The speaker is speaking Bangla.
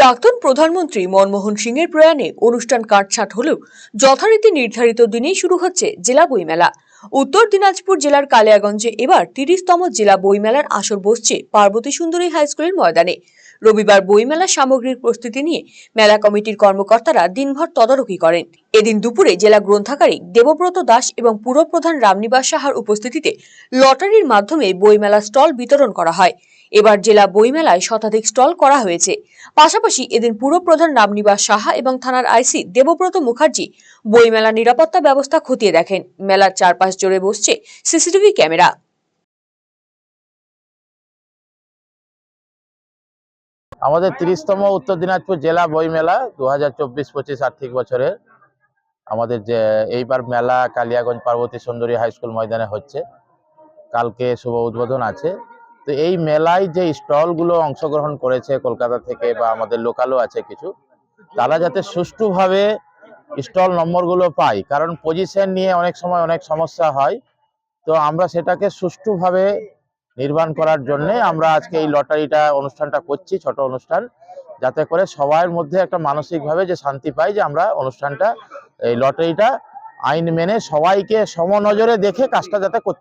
প্রাক্তন প্রধানমন্ত্রী মনমোহন সিং এর প্রয়াণে অনুষ্ঠান কাটছাট হলেও যথারীতি নির্ধারিত দিনেই শুরু হচ্ছে জেলা বইমেলা। উত্তর দিনাজপুর জেলার কালিয়াগঞ্জে এবার তিরিশতম জেলা বইমেলার আসর বসছে পার্বতী সুন্দরী হাই স্কুলের ময়দানে। রবিবার বইমেলা সামগ্রীর প্রস্তুতি নিয়ে মেলা কমিটির কর্মকর্তারা দিনভর তদারকি করেন। এদিন দুপুরে জেলা গ্রন্থাগারিক দেবব্রত দাস এবং পুরপ্রধান রামনিবাস সাহার উপস্থিতিতে লটারির মাধ্যমে বইমেলা স্টল বিতরণ করা হয়। এবার জেলা বইমেলায় শতাধিক স্টল করা হয়েছে। পাশাপাশি এদিন পুরপ্রধান রামনিবাস সাহা এবং থানার আইসি দেবব্রত মুখার্জি বইমেলা নিরাপত্তা ব্যবস্থা খতিয়ে দেখেন। মেলার চারপাশ জুড়ে বসছে। CCTV camera. আমাদের তিরিশতম উত্তর দিনাজপুর জেলা বই মেলা দু হাজার চব্বিশ পঁচিশ আর্থিক বছরের আমাদের যে এইবার মেলা কালিয়াগঞ্জ পার্বতী সুন্দরী হাই স্কুল ময়দানে হচ্ছে। কালকে শুভ উদ্বোধন আছে। তো এই মেলায় যে স্টলগুলো অংশগ্রহণ করেছে কলকাতা থেকে বা আমাদের লোকালও আছে কিছু, তারা যাতে সুষ্ঠুভাবে স্টল নম্বরগুলো পাই, কারণ পজিশন নিয়ে অনেক সময় অনেক সমস্যা হয়। তো আমরা সেটাকে সুষ্ঠুভাবে নির্মাণ করার জন্য আমরা আজকে এই লটারিটা অনুষ্ঠানটা করছি, ছোট অনুষ্ঠান, যাতে করে সবাইয়ের মধ্যে একটা মানসিকভাবে যে শান্তি পাই যে আমরা অনুষ্ঠানটা, এই লটারিটা আইন মেনে সবাইকে সমনজরে দেখে কাজটা যাতে করতে